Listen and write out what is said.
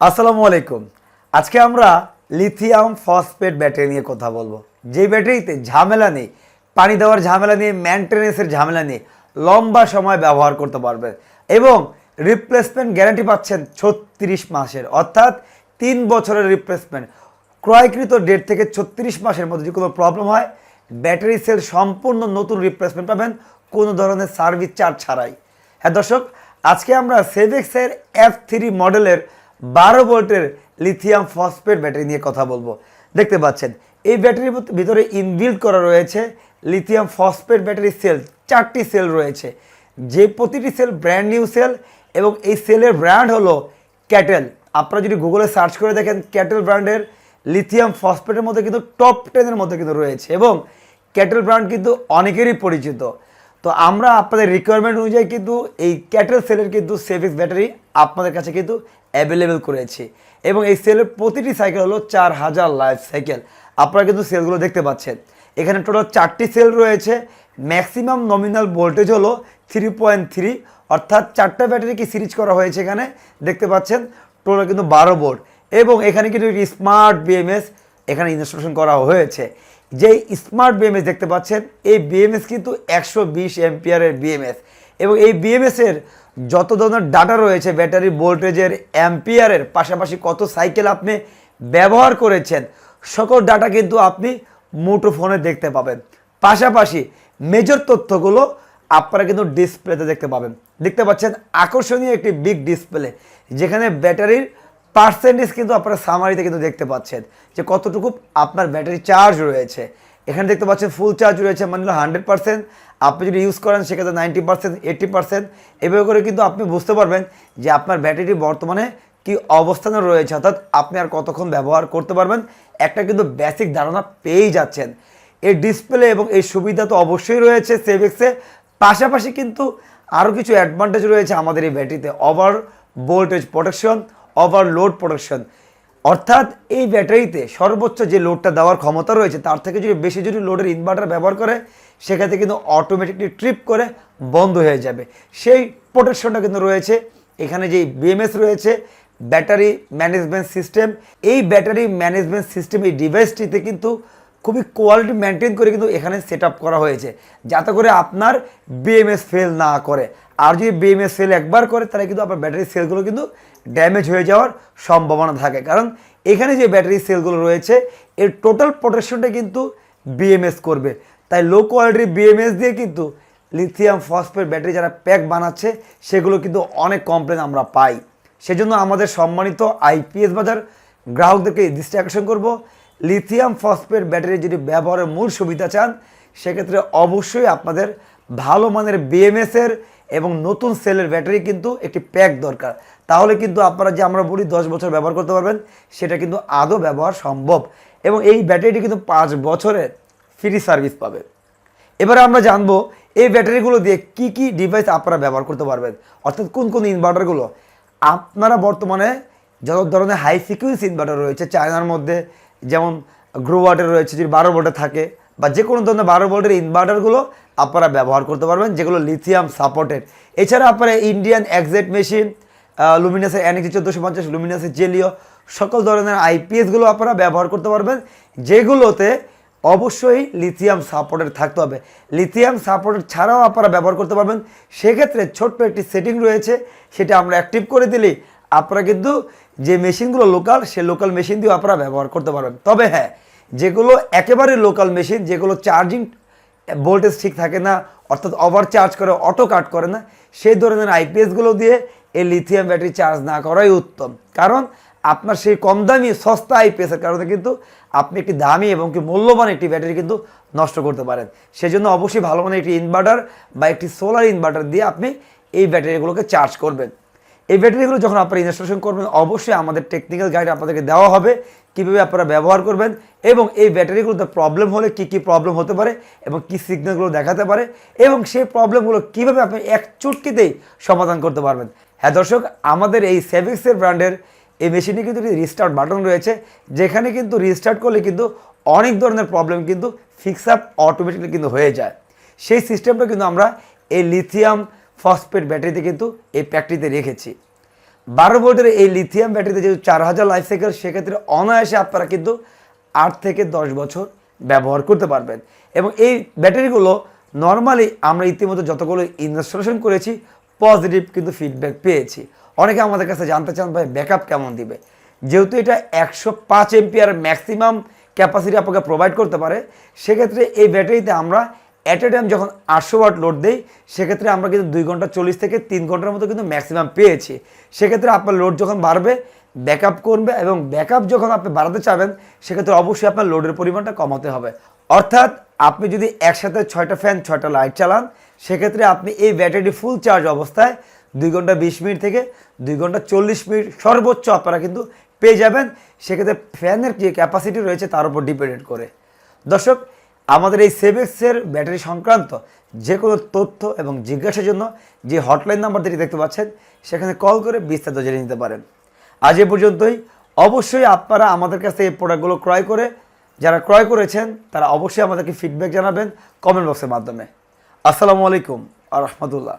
আসসালামু আলাইকুম। আজকে আমরা লিথিয়াম ফসফেট ব্যাটারি নিয়ে কথা বলব। যে ব্যাটারিতে ঝামেলা নেই, পানি দেওয়ার ঝামেলা নেই মেনটেনেন্সের ঝামেলা নেই, লম্বা সময় ব্যবহার করতে পারবেন এবং রিপ্লেসমেন্ট গ্যারান্টি পাচ্ছেন ছত্রিশ মাসের, অর্থাৎ তিন বছরের রিপ্লেসমেন্ট ক্রয়কৃত ডেট থেকে ছত্রিশ মাসের মধ্যে যদি কোনো প্রবলেম হয় ব্যাটারি সেল সম্পূর্ণ নতুন রিপ্লেসমেন্ট পাবেন, কোনো ধরনের সার্ভিস চার্জ ছাড়াই। হ্যাঁ দর্শক, আজকে আমরা সেভেক্সের এফ থ্রি মডেলের বারো ভোল্টের লিথিয়াম ফসফেট ব্যাটারি নিয়ে কথা বলব। দেখতে পাচ্ছেন, এই ব্যাটারির ভিতরে ইনবিল্ড করা রয়েছে লিথিয়াম ফসফেট ব্যাটারি সেল চারটি সেল রয়েছে। যে প্রতিটি সেল ব্র্যান্ড নিউ সেল এবং এই সেলের ব্র্যান্ড হলো ক্যাটেল আপনারা যদি গুগলে সার্চ করে দেখেন ক্যাটেল ব্র্যান্ডের লিথিয়াম ফসফেটের মধ্যে কিন্তু টপ টেনের মধ্যে কিন্তু রয়েছে এবং ক্যাটেল ব্র্যান্ড কিন্তু অনেকেরই পরিচিত। তো আমরা আপনাদের রিকোয়ারমেন্ট অনুযায়ী কিন্তু এই ক্যাটেল সেলের কিন্তু সেভিংস ব্যাটারি আপনাদের কাছে কিন্তু অ্যাভেলেবেল করেছি। এবং এই সেলের প্রতিটি সাইকেল হলো চার হাজার লাইফ সাইকেল আপনারা কিন্তু সেলগুলো দেখতে পাচ্ছেন। এখানে টোটাল চারটি সেল রয়েছে। ম্যাক্সিমাম নমিনাল ভোল্টেজ হলো থ্রি পয়েন্ট থ্রি অর্থাৎ চারটা ব্যাটারিকে সিরিজ করা হয়েছে এখানে। দেখতে পাচ্ছেন টোটাল কিন্তু বারো বোর্ড এবং এখানে কিন্তু স্মার্ট বিএমএস এখানে ইনস্টলেশন করা হয়েছে। যে স্মার্ট বিএমএস দেখতে পাচ্ছেন, এই বিএমএস কিন্তু একশো বিশ এমপিয়ারের বিএমএস এবং এই বিএমএস এর যত ধরনের ডাটা রয়েছে, ব্যাটারি ভোল্টেজের অ্যাম্পিয়ারের পাশাপাশি কত সাইকেল আপনি ব্যবহার করেছেন, সকল ডাটা কিন্তু আপনি মুঠো ফোনে দেখতে পাবেন। পাশাপাশি মেজর তথ্যগুলো আপনারা কিন্তু ডিসপ্লেতে দেখতে পাবেন। দেখতে পাচ্ছেন, আকর্ষণীয় একটি বিগ ডিসপ্লে যেখানে ব্যাটারির পার্সেন্টেজ কিন্তু আপনারা সামারিতে কিন্তু দেখতে পাচ্ছেন যে কতটুকু আপনার ব্যাটারি চার্জ রয়েছে। এখানে দেখতে পাচ্ছেন ফুল চার্জ রয়েছে মানে হান্ড্রেড পার্সেন্ট আপনি যদি ইউজ করেন, সেক্ষেত্রে নাইনটি পার্সেন্ট এইট্টি পার্সেন্ট এভাবে করে কিন্তু আপনি বুঝতে পারবেন যে আপনার ব্যাটারি বর্তমানে কি অবস্থানে রয়েছে। অর্থাৎ আপনি আর কতক্ষণ ব্যবহার করতে পারবেন। একটা কিন্তু বেসিক ধারণা পেয়েই যাচ্ছেন। এই ডিসপ্লে এবং এই সুবিধা তো অবশ্যই রয়েছে সেভেক্সে পাশাপাশি কিন্তু আরও কিছু অ্যাডভান্টেজ রয়েছে আমাদের এই ব্যাটারিতে over voltage protection overload protection অর্থাৎ এই ব্যাটারিতে সর্বোচ্চ যে লোডটা দেওয়ার ক্ষমতা রয়েছে, তার থেকে যদি বেশি যদি লোডের ইনভার্টার ব্যবহার করে, সেক্ষেত্রে কিন্তু অটোমেটিকলি ট্রিপ করে বন্ধ হয়ে যাবে। সেই প্রোটেকশনটা কিন্তু রয়েছে। এখানে যে বিএমএস রয়েছে ব্যাটারি ম্যানেজমেন্ট সিস্টেম এই ব্যাটারি ম্যানেজমেন্ট সিস্টেম এই ডিভাইসটিতে কিন্তু খুবই কোয়ালিটি মেনটেন করে কিন্তু এখানে সেট করা হয়েছে, যাতে করে আপনার বিএমএস ফেল না করে। আর যদি বিএমএস সেল একবার করে, তাহলে কিন্তু আপনার ব্যাটারি সেলগুলো কিন্তু ড্যামেজ হয়ে যাওয়ার সম্ভাবনা থাকে। কারণ এখানে যে ব্যাটারি সেলগুলো রয়েছে, এর টোটাল প্রোটেকশনটা কিন্তু বিএমএস করবে। তাই লো কোয়ালিটির বিএমএস দিয়ে কিন্তু লিথিয়াম ফসফেট ব্যাটারি যারা প্যাক বানাচ্ছে, সেগুলো কিন্তু অনেক কমপ্লেন আমরা পাই। সেজন্য আমাদের সম্মানিত আইপিএস বাজার গ্রাহকদেরকে দৃষ্টি আকর্ষণ করব। লিথিয়াম ফসফেট ব্যাটারি যদি ব্যবহারের মূল সুবিধা চান, সেক্ষেত্রে অবশ্যই আপনাদের ভালো মানের বিএমএস এর এবং নতুন সেলের ব্যাটারি কিন্তু একটি প্যাক দরকার। তাহলে কিন্তু আপনারা যে আমরা বলি দশ বছর ব্যবহার করতে পারবেন, সেটা কিন্তু আদৌ ব্যবহার সম্ভব। এবং এই ব্যাটারিটি কিন্তু পাঁচ বছরে ফ্রি সার্ভিস পাবে। এবারে আমরা জানব, এই ব্যাটারিগুলো দিয়ে কি কি ডিভাইস আপনারা ব্যবহার করতে পারবেন? অর্থাৎ কোন কোন ইনভার্টারগুলো আপনারা বর্তমানে যত ধরনের হাই ফ্রিকুয়েন্সি ইনভার্টার রয়েছে চায়নার মধ্যে, যেমন গ্রোওয়াটের রয়েছে, যদি বারো ভোল্টে থাকে বা যে কোনো ধরনের বারো ভোল্টের ইনভার্টারগুলো আপনারা ব্যবহার করতে পারবেন, যেগুলো লিথিয়াম সাপোর্টেড এছাড়া আপনারা ইন্ডিয়ান এক্সাইট মেশিন লুমিনাসের এনএক্সি চোদ্দোশো পঞ্চাশ লুমিনাসের জেলিও সকল ধরনের আইপিএসগুলো আপনারা ব্যবহার করতে পারবেন, যেগুলোতে অবশ্যই লিথিয়াম সাপোর্টেড থাকতে হবে। লিথিয়াম সাপোর্টেড ছাড়াও আপনারা ব্যবহার করতে পারবেন, সেক্ষেত্রে ছোট্ট একটি সেটিং রয়েছে, সেটা আমরা অ্যাক্টিভ করে দিলেই আপনারা কিন্তু যে মেশিনগুলো লোকাল সে লোকাল মেশিন দিয়েও আপনারা ব্যবহার করতে পারবেন। তবে হ্যাঁ যেগুলো একেবারে লোকাল মেশিন যেগুলো চার্জিং ভোল্টেজ ঠিক থাকে না, অর্থাৎ ওভার চার্জ করে অটো কাট করে না, সেই ধরনের আইপিএসগুলো দিয়ে এই লিথিয়াম ব্যাটারি চার্জ না করাই উত্তম। কারণ আপনার সেই কম দামি, সস্তা আইপিএসের কারণে কিন্তু আপনি একটি দামি এবং কি মূল্যবান একটি ব্যাটারি কিন্তু নষ্ট করতে পারেন। সেজন্য অবশ্যই ভালো মানের একটি ইনভার্টার বা একটি সোলার ইনভার্টার দিয়ে আপনি এই ব্যাটারিগুলোকে চার্জ করবেন। এই ব্যাটারিগুলো যখন আপনারা ইনস্টলেশন করবেন, অবশ্যই আমাদের টেকনিক্যাল গাইড আপনাদেরকে দেওয়া হবে কীভাবে আপনারা ব্যবহার করবেন এবং এই ব্যাটারিগুলোতে প্রবলেম হলে কী কী প্রবলেম হতে পারে এবং কী সিগন্যালগুলো দেখাতে পারে এবং সেই প্রবলেমগুলো কীভাবে আপনি এক চুটকিতেই সমাধান করতে পারবেন। হ্যাঁ দর্শক, আমাদের এই সেভিক্সের ব্র্যান্ডের এই মেশিনে কিন্তু রিস্টার্ট বাটন রয়েছে, যেখানে কিন্তু রিস্টার্ট করলে কিন্তু অনেক ধরনের প্রবলেম কিন্তু ফিক্স আপ অটোমেটিকলি কিন্তু হয়ে যায়। সেই সিস্টেমটা কিন্তু আমরা এই লিথিয়াম ফসফেট ব্যাটারিতে কিন্তু এই প্যাকটিতে রেখেছি। বারো ভোল্টের এই লিথিয়াম ব্যাটারিতে যেহেতু চার হাজার লাইফ সাইকেল সেক্ষেত্রে অনায়াসে আপনারা কিন্তু আট থেকে দশ বছর ব্যবহার করতে পারবেন। এবং এই ব্যাটারিগুলো নর্মালি আমরা ইতিমধ্যে যতগুলো ইনস্টলেশন করেছি পজিটিভ কিন্তু ফিডব্যাক পেয়েছি। অনেকে আমাদের কাছে জানতে চান, ভাই ব্যাকআপ কেমন দিবে? যেহেতু এটা একশো পাঁচ এমপিআর ম্যাক্সিমাম ক্যাপাসিটি আপনাকে প্রোভাইড করতে পারে, সেক্ষেত্রে এই ব্যাটারিতে আমরা অ্যাট এ টাইম যখন আটশো ওয়াট লোড দেই, সেক্ষেত্রে আমরা কিন্তু দুই ঘণ্টা চল্লিশ থেকে তিন ঘণ্টার মতো কিন্তু ম্যাক্সিমাম পেয়েছি। সেক্ষেত্রে আপনার লোড যখন বাড়বে ব্যাকআপ করবে এবং ব্যাকআপ যখন আপনি বাড়াতে চাবেন, সেক্ষেত্রে অবশ্যই আপনার লোডের পরিমাণটা কমাতে হবে। অর্থাৎ আপনি যদি একসাথে ছয়টা ফ্যান ছয়টা লাইট চালান, সেক্ষেত্রে আপনি এই ব্যাটারিটি ফুল চার্জ অবস্থায় দুই ঘণ্টা বিশ মিনিট থেকে দুই ঘণ্টা চল্লিশ মিনিট সর্বোচ্চ আপনারা কিন্তু পেয়ে যাবেন। সেক্ষেত্রে ফ্যানের যে ক্যাপাসিটি রয়েছে, তার উপর ডিপেন্ডেন্ট করে। দর্শক আমাদের এই সেভেক্সের ব্যাটারি সংক্রান্ত যে কোনো তথ্য এবং জিজ্ঞাসার জন্য যে হটলাইন নাম্বারটি দেখতে পাচ্ছেন, সেখানে কল করে বিস্তারিত জেনে নিতে পারেন। আজ এ পর্যন্তই। অবশ্যই আপনারা আমাদের কাছে এই প্রোডাক্টগুলো ক্রয় করে, যারা ক্রয় করেছেন, তারা অবশ্যই আমাদেরকে ফিডব্যাক জানাবেন কমেন্ট বক্সের মাধ্যমে। আসসালামু আলাইকুম আ রহমতুল্লাহ।